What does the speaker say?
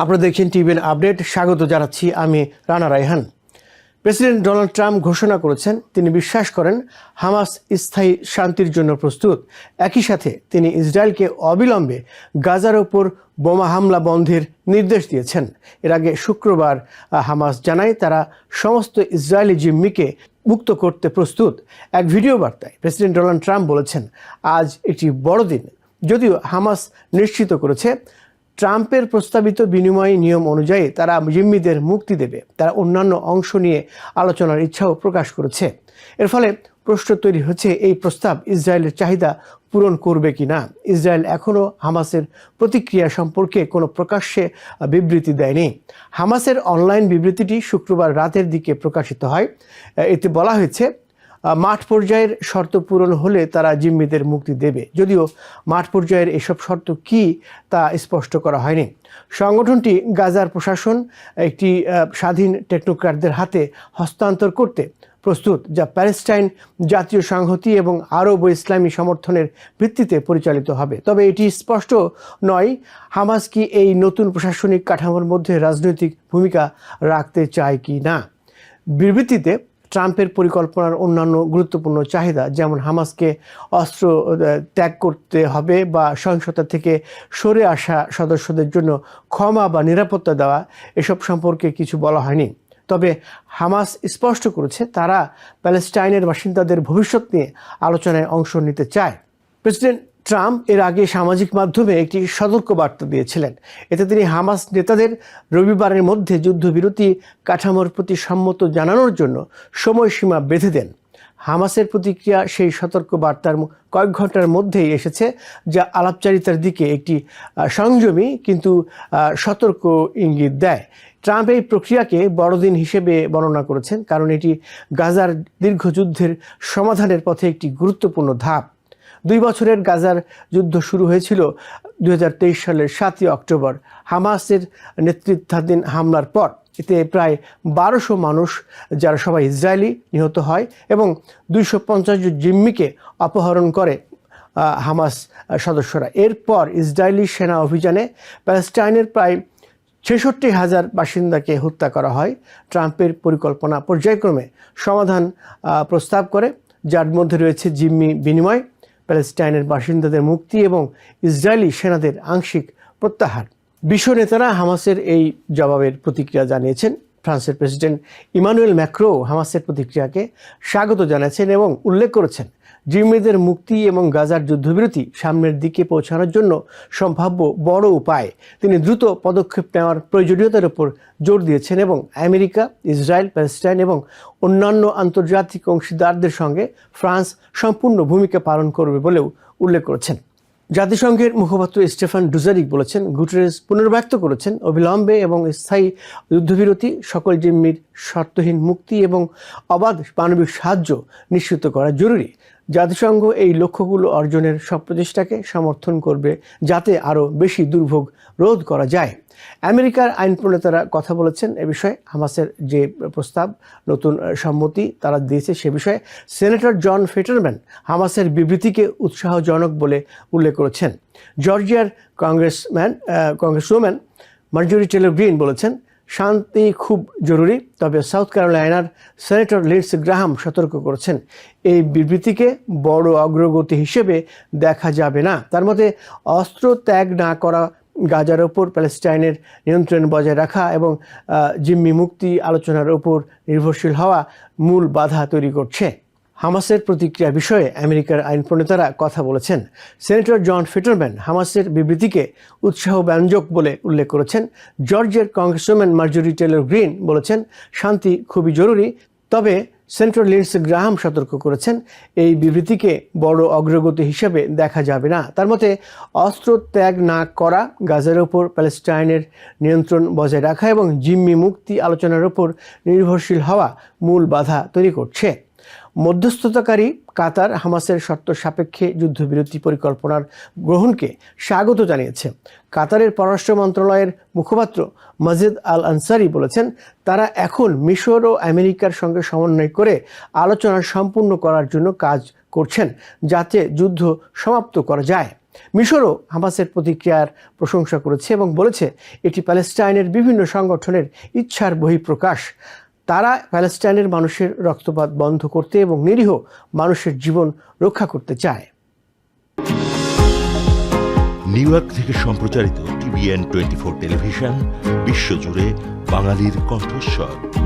আপনারা দেখছেন TVN update. স্বাগত জানাচ্ছি আমি Rana Raihan. President Donald Trump ঘোষণা করেছেন, তিনি বিশ্বাস করেন হামাস স্থায়ী শান্তির জন্য প্রস্তুত। একই সাথে তিনি ইসরায়েলকে অবিলম্বে গাজার ওপর বোমা হামলা বন্ধের নির্দেশ দিয়েছেন। এর আগে শুক্রবার হামাস জানায় তারা সমস্ত ইসরায়েলি জিম্মিকে মুক্ত করতে প্রস্তুত। এক ভিডিও বার্তায় প্রেসিডেন্ট ডোনাল্ড ট্রাম্প বলেছেন, আজ একটি বড় দিন যদিও হামাস নিশ্চিত করেছে ট্রাম্পের প্রস্তাবিত বিনিময় নিয়ম অনুযায়ী তারা জিম্মিদের মুক্তি দেবে। তারা অন্যান্য অংশ নিয়ে আলোচনার ইচ্ছাও প্রকাশ করেছে। এর ফলে প্রশ্ন তৈরি হচ্ছে, এই প্রস্তাব ইসরায়েলের চাহিদা পূরণ করবে কি না ইসরায়েল এখনও হামাসের প্রতিক্রিয়া সম্পর্কে কোনো প্রকাশ্যে বিবৃতি দেয়নি। হামাসের অনলাইন বিবৃতিটি শুক্রবার রাতের দিকে প্রকাশিত হয়। এতে বলা হয়েছে মাঠ পর্যায়ের শর্ত পূরণ হলে তারা জিম্মিদের মুক্তি দেবে। যদিও মাঠ পর্যায়ের এসব শর্ত কি তা স্পষ্ট করা হয়নি। সংগঠনটি গাজার প্রশাসন, একটি স্বাধীন টেকনোক্র্যাটদের হাতে হস্তান্তর করতে প্রস্তুত, যা প্যালেস্টাইন জাতীয় সংহতি এবং আরব ও ইসলামী সমর্থনের ভিত্তিতে পরিচালিত হবে। তবে এটি স্পষ্ট নয়, হামাস কি এই নতুন প্রশাসনিক কাঠামোর মধ্যে রাজনৈতিক ভূমিকা রাখতে চায় কি না। বিবৃতিতে ট্রাম্পের পরিকল্পনার অন্যান্য গুরুত্বপূর্ণ চাহিদা, যেমন হামাসকে অস্ত্র ত্যাগ করতে হবে বা সহিংসতা থেকে সরে আসা সদস্যদের জন্য ক্ষমা বা নিরাপত্তা দেওয়া, এসব সম্পর্কে কিছু বলা হয়নি। তবে হামাস স্পষ্ট করেছে তারা প্যালেস্টাইনের বাসিন্দাদের ভবিষ্যৎ নিয়ে আলোচনায় অংশ নিতে চায়। প্রেসিডেন্ট ট্রাম্প এর আগে সামাজিক মাধ্যমে একটি সতর্ক বার্তা দিয়েছিলেন। এতে তিনি হামাস নেতাদের রবিবারের মধ্যে যুদ্ধবিরতি কাঠামোর প্রতি সম্মত জানানোর জন্য সময়সীমা বেঁধে দেন। হামাসের প্রতিক্রিয়া সেই সতর্ক বার্তার কয়েক ঘণ্টার মধ্যেই এসেছে, যা আলাপচারিতার দিকে একটি সংযমী কিন্তু সতর্ক ইঙ্গিত দেয়। ট্রাম্প এই প্রক্রিয়াকে বড়দিন হিসেবে বর্ণনা করেছেন, কারণ এটি গাজার দীর্ঘ যুদ্ধের সমাধানের পথে একটি গুরুত্বপূর্ণ ধাপ। দুই বছরের গাজার যুদ্ধ শুরু হয়েছিল দু হাজার তেইশ সালের সাতই অক্টোবর। হামাসের নেতৃত্বাধীন হামলার পর এতে প্রায় বারোশো মানুষ, যারা সবাই ইসরায়েলি নিহত হয় এবং দুইশো পঞ্চাশ জিম্মিকে অপহরণ করে হামাস সদস্যরা। এরপর ইসরায়েলি সেনা অভিযানে প্যালেস্টাইনের প্রায় ছেষট্টি হাজার বাসিন্দাকে হত্যা করা হয়। ট্রাম্পের পরিকল্পনা পর্যায়ক্রমে সমাধান প্রস্তাব করে, যার মধ্যে রয়েছে জিম্মি বিনিময় প্যালেস্টাইনের বাসিন্দাদের মুক্তি এবং ইসরায়েলি সেনাদের আংশিক প্রত্যাহার। বিশ্ব নেতারা হামাসের এই জবাবের প্রতিক্রিয়া জানিয়েছেন। ফ্রান্সের প্রেসিডেন্ট ইমানুয়েল ম্যাক্রো হামাসের প্রতিক্রিয়াকে স্বাগত জানিয়েছেন এবং উল্লেখ করেছেন, জিম্মিদের মুক্তি এবং গাজার যুদ্ধবিরতি সামনের দিকে পৌঁছানোর জন্য সম্ভাব্য বড় উপায়। তিনি দ্রুত পদক্ষেপ নেওয়ার প্রয়োজনীয়তার উপর জোর দিয়েছেন এবং আমেরিকা, ইসরায়েল, প্যালেস্টাইন এবং অন্যান্য আন্তর্জাতিক অংশীদারদের সঙ্গে ফ্রান্স সম্পূর্ণ ভূমিকা পালন করবে বলেও উল্লেখ করেছেন। জাতিসংঘের মুখপাত্র স্টেফান ডুজারিক বলেছেন, গুটেরেস পুনর্ব্যক্ত করেছেন অবিলম্বে এবং স্থায়ী যুদ্ধবিরতি, সকল জিম্মির শর্তহীন মুক্তি এবং অবাধ মানবিক সাহায্য নিশ্চিত করা জরুরি। জাতিসংঘ এই লক্ষ্যগুলো অর্জনের সব প্রচেষ্টাকে সমর্থন করবে যাতে আরও বেশি দুর্ভোগ রোধ করা যায়। আমেরিকার আইন প্রণেতারা কথা বলেছেন এ বিষয়ে। হামাসের যে প্রস্তাব নতুন সম্মতি তারা দিয়েছে সে বিষয়ে। সেনেটর জন ফেটারম্যান হামাসের বিবৃতিকে উৎসাহজনক বলে উল্লেখ করেছেন। জর্জিয়ার congressman uh, congresswoman Marjorie Taylor Greene বলেছেন শান্তি খুব জরুরি, তবে সাউথ ক্যারোলাইনার সেনেটর লিডস গ্রাহাম সতর্ক করেছেন, এই বিবৃতিকে বড় অগ্রগতি হিসেবে দেখা যাবে না। তার মতে, অস্ত্র ত্যাগ না করা গাজার ওপর প্যালেস্টাইনের নিয়ন্ত্রণ বজায় রাখা এবং জিম্মি মুক্তি আলোচনার ওপর নির্ভরশীল হওয়া মূল বাধা তৈরি করছে। হামাসের প্রতিক্রিয়া বিষয়ে আমেরিকার আইন প্রণেতারা কথা বলেছেন। সেনেটর জন ফিটারম্যান হামাসের বিবৃতিকে উৎসাহ ব্যঞ্জক বলে উল্লেখ করেছেন। জর্জিয়ার কংগ্রেসম্যান মার্জরি টেলর গ্রিন বলেছেন, শান্তি খুবই জরুরি। তবে সেন্ট্রাল লিন্স গ্রাহাম সতর্ক করেছেন, এই বিবৃতিকে বড় অগ্রগতি হিসেবে দেখা যাবে না। তার মতে, অস্ত্র ত্যাগ না করা, গাজার ওপর প্যালেস্টাইনের নিয়ন্ত্রণ বজায় রাখা এবং জিম্মি মুক্তি আলোচনার ওপর নির্ভরশীল হওয়া মূল বাধা তৈরি করছে। মধ্যস্থতাকারী কাতার হামাসের শর্ত সাপেক্ষে যুদ্ধবিরতি পরিকল্পনার গ্রহণকে স্বাগত জানিয়েছে। কাতারের পররাষ্ট্র মন্ত্রণালয়ের মুখপাত্র মজিদ আল আনসারি বলেছেন, তারা এখন মিশর ও আমেরিকার সঙ্গে সমন্বয় করে আলোচনা সম্পূর্ণ করার জন্য কাজ করছেন যাতে যুদ্ধ সমাপ্ত করা যায়। মিশরও হামাসের প্রতিক্রিয়ার প্রশংসা করেছে এবং বলেছে, এটি প্যালেস্টাইনের বিভিন্ন সংগঠনের ইচ্ছার বহিঃপ্রকাশ। তারা প্যালেস্টাইনের মানুষের রক্তপাত বন্ধ করতে এবং নিরীহ মানুষের জীবন রক্ষা করতে চায়। নিউ ইয়র্ক থেকে সম্প্রচারিত টিভিএন টোয়েন্টি ফোর টেলিভিশন, বিশ্বজুড়ে বাঙালির কণ্ঠস্বর।